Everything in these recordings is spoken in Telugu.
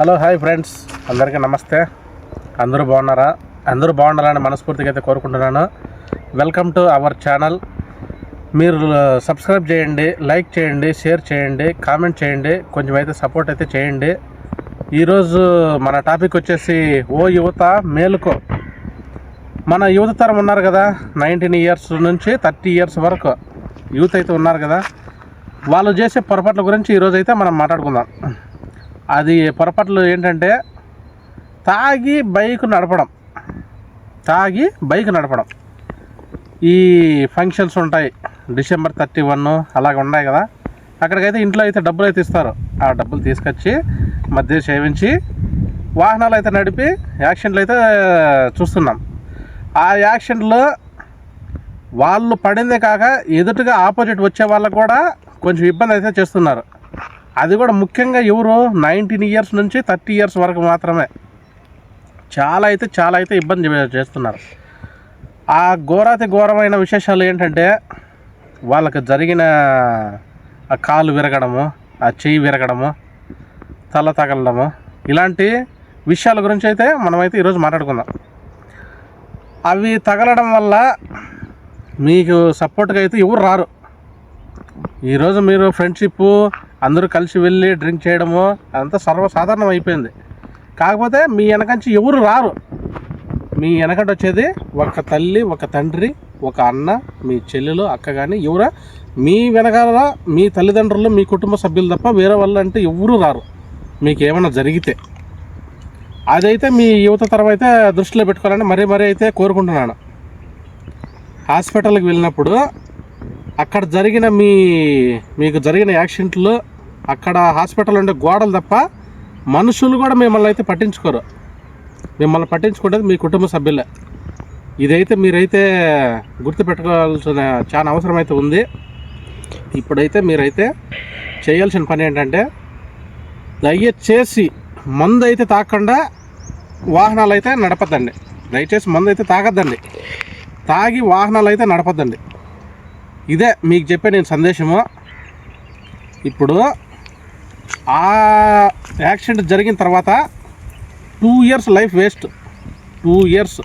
Hello hi friends. అందరికీ నమస్తే. అందరూ బాగున్నారా? అందరూ బాగుండాలని మనస్ఫూర్తిగా అయితే కోరుకుంటున్నాను. వెల్కమ్ టు అవర్ ఛానల్ మీరు సబ్స్క్రైబ్ చేయండి లైక్ చేయండి షేర్ చేయండి కామెంట్ చేయండి కొంచెం అయితే సపోర్ట్ అయితే చేయండి. ఈరోజు మన టాపిక్ వచ్చేసి ఓ యువత మేలుకో. మన యువత తరం ఉన్నారు కదా నైన్టీన్ ఇయర్స్ నుంచి థర్టీ ఇయర్స్ వరకు యూత్ అయితే ఉన్నారు కదా. వాళ్ళు చేసే పొరపాట్ల గురించి ఈరోజు అయితే మనం మాట్లాడుకుందాం. అది పొరపాట్లు ఏంటంటే తాగి బైక్ నడపడం. తాగి బైక్ నడపడం. ఈ ఫంక్షన్స్ ఉంటాయి. డిసెంబర్ థర్టీ వన్ అలాగ ఉన్నాయి కదా. అక్కడికైతే ఇంట్లో అయితే డబ్బులు అయితే ఇస్తారు. ఆ డబ్బులు తీసుకొచ్చి మధ్య సేవించి వాహనాలు అయితే నడిపి యాక్సిడెంట్లు అయితే చూస్తున్నాం. ఆ యాక్సిడెంట్లో వాళ్ళు పడిందే కాక ఎదుటిగా ఆపోజిట్ వచ్చే వాళ్ళకు కూడా కొంచెం ఇబ్బంది అయితే చేస్తున్నారు. అది కూడా ముఖ్యంగా ఎవరు? నైన్టీన్ ఇయర్స్ నుంచి థర్టీ ఇయర్స్ వరకు మాత్రమే. చాలా అయితే చాలా అయితే ఇబ్బంది చేస్తున్నారు. ఆ ఘోరాతి ఘోరమైన విశేషాలు ఏంటంటే వాళ్ళకి జరిగిన ఆ కాలు విరగడము ఆ చెయ్యి విరగడము తల తగలడము ఇలాంటి విషయాల గురించి అయితే మనమైతే ఈరోజు మాట్లాడుకుందాం. అవి తగలడం వల్ల మీకు సపోర్ట్గా అయితే ఎవరు రారు. ఈరోజు మీరు ఫ్రెండ్షిప్ అందరూ కలిసి వెళ్ళి డ్రింక్ చేయడము అదంతా సర్వసాధారణం అయిపోయింది. కాకపోతే మీ వెనకంచి ఎవరు రారు. మీ వెనకటి వచ్చేది ఒక తల్లి ఒక తండ్రి ఒక అన్న మీ చెల్లెలు అక్క కానీ ఎవరా? మీ వెనకాల మీ తల్లిదండ్రులు మీ కుటుంబ సభ్యులు తప్ప వేరే వాళ్ళు అంటే ఎవరు రారు. మీకు ఏమైనా జరిగితే. అదైతే మీ యువత తరం అయితే దృష్టిలో పెట్టుకోవాలని మరీ మరీ అయితే కోరుకుంటున్నాను. హాస్పిటల్కి వెళ్ళినప్పుడు అక్కడ జరిగిన మీ మీకు జరిగిన యాక్సిడెంట్లు అక్కడ హాస్పిటల్ ఉండే గోడలు తప్ప మనుషులు కూడా మిమ్మల్ని అయితే పట్టించుకోరు. మిమ్మల్ని పట్టించుకునేది మీ కుటుంబ సభ్యులే. ఇదైతే మీరైతే గుర్తుపెట్టుకోవాల్సిన చాలా అవసరం అయితే ఉంది. ఇప్పుడైతే మీరైతే చేయాల్సిన పని ఏంటంటే దయచేసి మందు అయితే తాగకుండా వాహనాలు అయితే నడపద్దండి. దయచేసి మందు అయితే తాగద్దండి. తాగి వాహనాలు అయితే నడపద్దండి. ఇదే మీకు చెప్పే నేను సందేశము. ఇప్పుడు ఆ యాక్సిడెంట్ జరిగిన తర్వాత two years life waste. Two years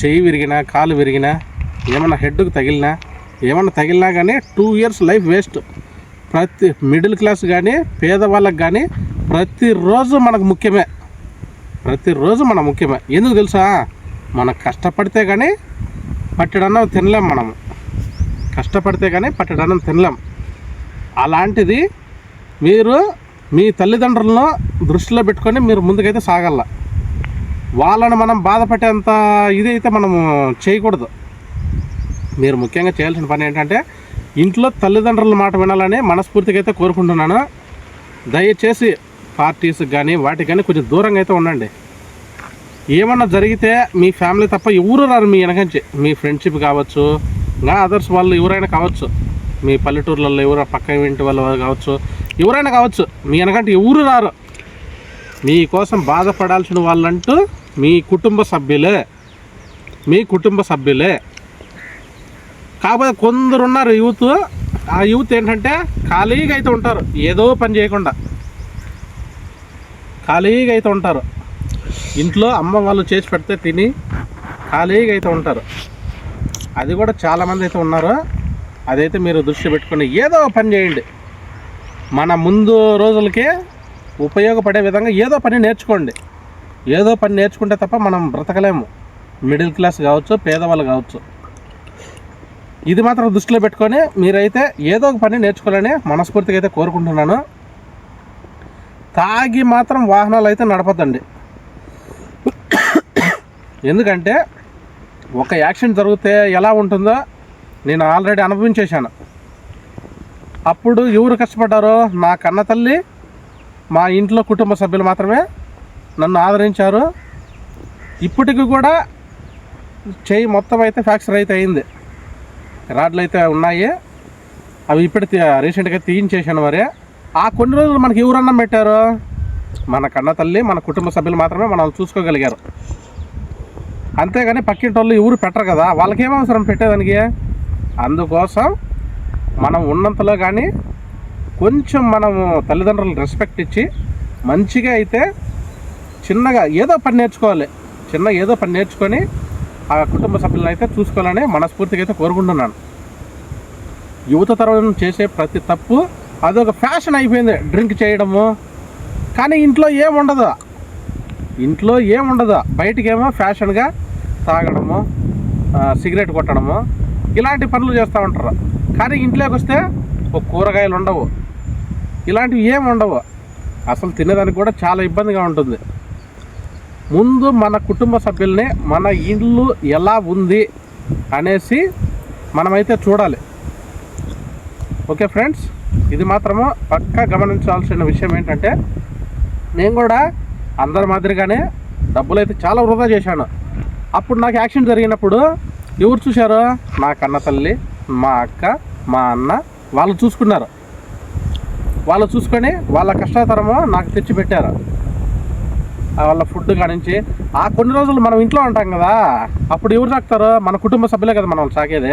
చెయ్యి విరిగినా కాలు విరిగినా ఏమన్నా హెడ్కి తగిలినా ఏమన్నా తగిలినా కానీ టూ ఇయర్స్ లైఫ్ వేస్ట్. ప్రతి మిడిల్ క్లాస్ కానీ పేదవాళ్ళకి కానీ ప్రతిరోజు మనకు ముఖ్యమే. ప్రతిరోజు మన ముఖ్యమే. ఎందుకు తెలుసా? మనం కష్టపడితే కానీ పట్టడన్నా తినలేం మనము. కష్టపడితే కానీ పట్టెడన్నం తినలేం. అలాంటిది మీరు మీ తల్లిదండ్రులను దృష్టిలో పెట్టుకొని మీరు ముందుకైతే సాగల వాళ్ళని మనం బాధపడేంత ఇదైతే మనము చేయకూడదు. మీరు ముఖ్యంగా చేయాల్సిన పని ఏంటంటే ఇంట్లో తల్లిదండ్రుల మాట వినాలని మనస్ఫూర్తిగా అయితే కోరుకుంటున్నాను. దయచేసి పార్టీస్కి కానీ వాటికి కానీ కొంచెం దూరంగా అయితే ఉండండి. ఏమన్నా జరిగితే మీ ఫ్యామిలీ తప్ప ఎవరు రారు మీ వెనకంచి. మీ ఫ్రెండ్షిప్ కావచ్చు నా అదర్స్ వాళ్ళు ఎవరైనా కావచ్చు. మీ పల్లెటూర్లలో ఎవరైనా పక్క ఇంటి వాళ్ళు కావచ్చు. ఎవరైనా కావచ్చు. మీ వెనకంటే ఎవరు రారు. మీకోసం బాధపడాల్సిన వాళ్ళంటూ మీ కుటుంబ సభ్యులే. మీ కుటుంబ సభ్యులే. కాకపోతే కొందరు ఉన్నారు యూత్ ఆ యూత్ ఏంటంటే ఖాళీగా అయితే ఉంటారు. ఏదో పని చేయకుండా. ఖాళీగా అయితే ఉంటారు. ఇంట్లో అమ్మ వాళ్ళు చేసి పెడితే తిని ఖాళీగా అయితే ఉంటారు. అది కూడా చాలామంది అయితే ఉన్నారు. అదైతే మీరు దృష్టి పెట్టుకొని ఏదో ఒక పని చేయండి. మన ముందు రోజులకి ఉపయోగపడే విధంగా ఏదో పని నేర్చుకోండి. ఏదో పని నేర్చుకుంటే తప్ప మనం బ్రతకలేము. మిడిల్ క్లాస్ కావచ్చు పేదవాళ్ళు కావచ్చు. ఇది మాత్రం దృష్టిలో పెట్టుకొని మీరైతే ఏదో ఒక పని నేర్చుకోవాలని మనస్ఫూర్తిగా అయితే కోరుకుంటున్నాను. తాగి మాత్రం వాహనాలు అయితే నడపద్దండి. ఎందుకంటే ఒక యాక్సిడెంట్ జరిగితే ఎలా ఉంటుందో నేను ఆల్రెడీ అనుభవించేశాను. అప్పుడు ఎవరు కష్టపడ్డారో నా కన్న తల్లి మా ఇంట్లో కుటుంబ సభ్యులు మాత్రమే నన్ను ఆదరించారు. ఇప్పటికి కూడా చేయి మొత్తం అయితే ఫ్రాక్చర్ అయితే అయింది. రాడ్లు అయితే ఉన్నాయి. అవి ఇప్పుడు రీసెంట్గా తీయించేసాను మరి. ఆ కొన్ని రోజులు మనకి ఎవరన్నా పెట్టారు? మన కన్న తల్లి మన కుటుంబ సభ్యులు మాత్రమే మనం చూసుకోగలిగారు. అంతేగాని పక్కింటి వాళ్ళు ఎవరు పెట్టరు కదా. వాళ్ళకేం అవసరం పెట్టేదానికి? అందుకోసం మనం ఉన్నంతలో కానీ కొంచెం మనము తల్లిదండ్రులు రెస్పెక్ట్ ఇచ్చి మంచిగా అయితే చిన్నగా ఏదో పని నేర్చుకోవాలి. చిన్న ఏదో పని నేర్చుకొని ఆ కుటుంబ సభ్యులను అయితే చూసుకోవాలని మనస్ఫూర్తిగా అయితే కోరుకుంటున్నాను. యువత తరం చేసే ప్రతి తప్పు అదొక ఫ్యాషన్ అయిపోయింది. డ్రింక్ చేయడము. కానీ ఇంట్లో ఏముండదు. ఇంట్లో ఏముండదు. బయటికేమో ఫ్యాషన్గా తాగడము సిగరెట్ కొట్టడము ఇలాంటి పనులు చేస్తూ ఉంటారు. కానీ ఇంట్లోకి వస్తే ఒక కూరగాయలు ఉండవు. ఇలాంటివి ఏమి ఉండవు. అసలు తినేదానికి కూడా చాలా ఇబ్బందిగా ఉంటుంది. ముందు మన కుటుంబ సభ్యుల్ని మన ఇల్లు ఎలా ఉంది అనేసి మనమైతే చూడాలి. ఓకే ఫ్రెండ్స్ ఇది మాత్రము పక్కా గమనించాల్సిన విషయం ఏంటంటే నేను కూడా అందరి మాదిరిగానే డబ్బులు అయితే చాలా వృధా చేశాను. అప్పుడు నాకు యాక్సిడెంట్ జరిగినప్పుడు ఎవరు చూశారు? నా కన్న తల్లి మా అక్క మా అన్న వాళ్ళు చూసుకున్నారు. వాళ్ళు చూసుకొని వాళ్ళ కష్టాతరము నాకు తెచ్చి పెట్టారు. వాళ్ళ ఫుడ్ కానించి. ఆ కొన్ని రోజులు మనం ఇంట్లో ఉంటాం కదా అప్పుడు ఎవరు సాకుతారు మన కుటుంబ సభ్యులే కదా మనం సాకేది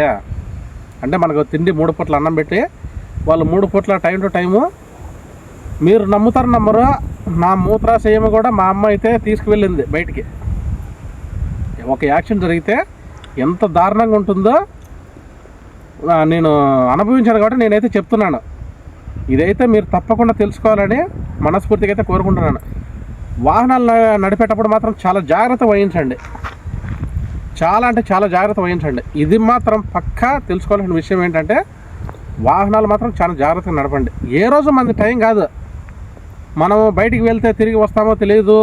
అంటే మనకు తిండి మూడు పూట్ల అన్నం పెట్టి వాళ్ళు మూడు పూట్ల టైం టు టైము మీరు నమ్ముతారు నమ్మరు. నా మూత్రాశయం కూడా మా అమ్మ అయితే తీసుకువెళ్ళింది బయటికి. ఒక యాక్సిడెంట్ జరిగితే ఎంత దారుణంగా ఉంటుందో నేను అనుభవించాను కాబట్టి నేనైతే చెప్తున్నాను. ఇదైతే మీరు తప్పకుండా తెలుసుకోవాలని మనస్ఫూర్తిగా అయితే కోరుకుంటున్నాను. వాహనాలు నడిపేటప్పుడు మాత్రం చాలా జాగ్రత్త వహించండి. చాలా అంటే చాలా జాగ్రత్త వహించండి. ఇది మాత్రం పక్కా తెలుసుకోవాల్సిన విషయం ఏంటంటే వాహనాలు మాత్రం చాలా జాగ్రత్తగా నడపండి. ఏ రోజు మనది టైం కాదు. మనం బయటికి వెళ్తే తిరిగి వస్తామో తెలియదు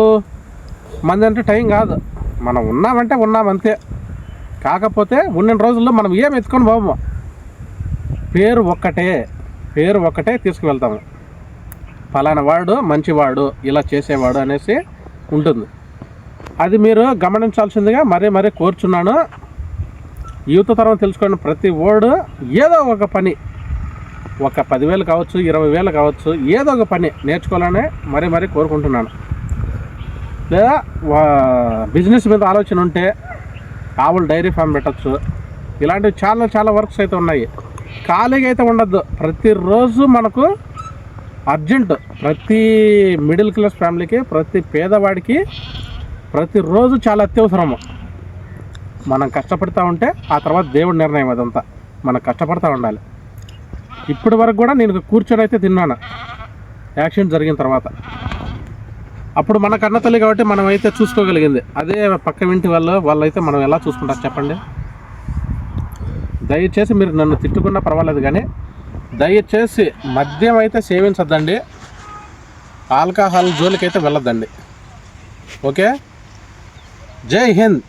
మంది అంటే టైం కాదు. మనం ఉన్నామంటే ఉన్నామంతే కాకపోతే ఉన్న రోజుల్లో మనం ఏం ఎత్తుకొని పోము. పేరు ఒక్కటే పేరు ఒక్కటే తీసుకువెళ్తాము. ఫలానా వాడు మంచివాడు ఇలా చేసేవాడు అనేసి ఉంటుంది. అది మీరు గమనించాల్సిందిగా మరీ మరీ కోరుచున్నాను. యూత్ తరం తెలుసుకున్న ప్రతి ఓడు ఏదో ఒక పని. ఒక పదివేలు కావచ్చు ఇరవై వేలు కావచ్చు ఏదో ఒక పని నేర్చుకోవాలని మరీ మరీ కోరుకుంటున్నాను. లేదా బిజినెస్ మీద ఆలోచన ఉంటే ఆవులు డైరీ ఫామ్ పెట్టచ్చు. ఇలాంటివి చాలా చాలా వర్క్స్ అయితే ఉన్నాయి. ఖాళీగా అయితే ఉండద్దు. ప్రతిరోజు మనకు అర్జెంట్ ప్రతి మిడిల్ క్లాస్ ఫ్యామిలీకి ప్రతి పేదవాడికి ప్రతిరోజు చాలా అత్యవసరము. మనం కష్టపడుతూ ఉంటే ఆ తర్వాత దేవుడి నిర్ణయం అదంతా. మనం కష్టపడతా ఉండాలి. ఇప్పటి వరకు కూడా నేను కూర్చొని అయితే తిన్నాను. యాక్సిడెంట్ జరిగిన తర్వాత. అప్పుడు మన కన్న తల్లి కాబట్టి మనం అయితే చూసుకోగలిగింది. అదే పక్క ఇంటి వాళ్ళు వాళ్ళైతే మనం ఎలా చూసుకుంటారు చెప్పండి? దయచేసి మీరు నన్ను తిట్టుకున్నా పర్వాలేదు కానీ దయచేసి మద్యం అయితే సేవించద్దండి. ఆల్కహాల్ జోలికి అయితే వెళ్ళొద్దండి. ఓకే? జై హింద్.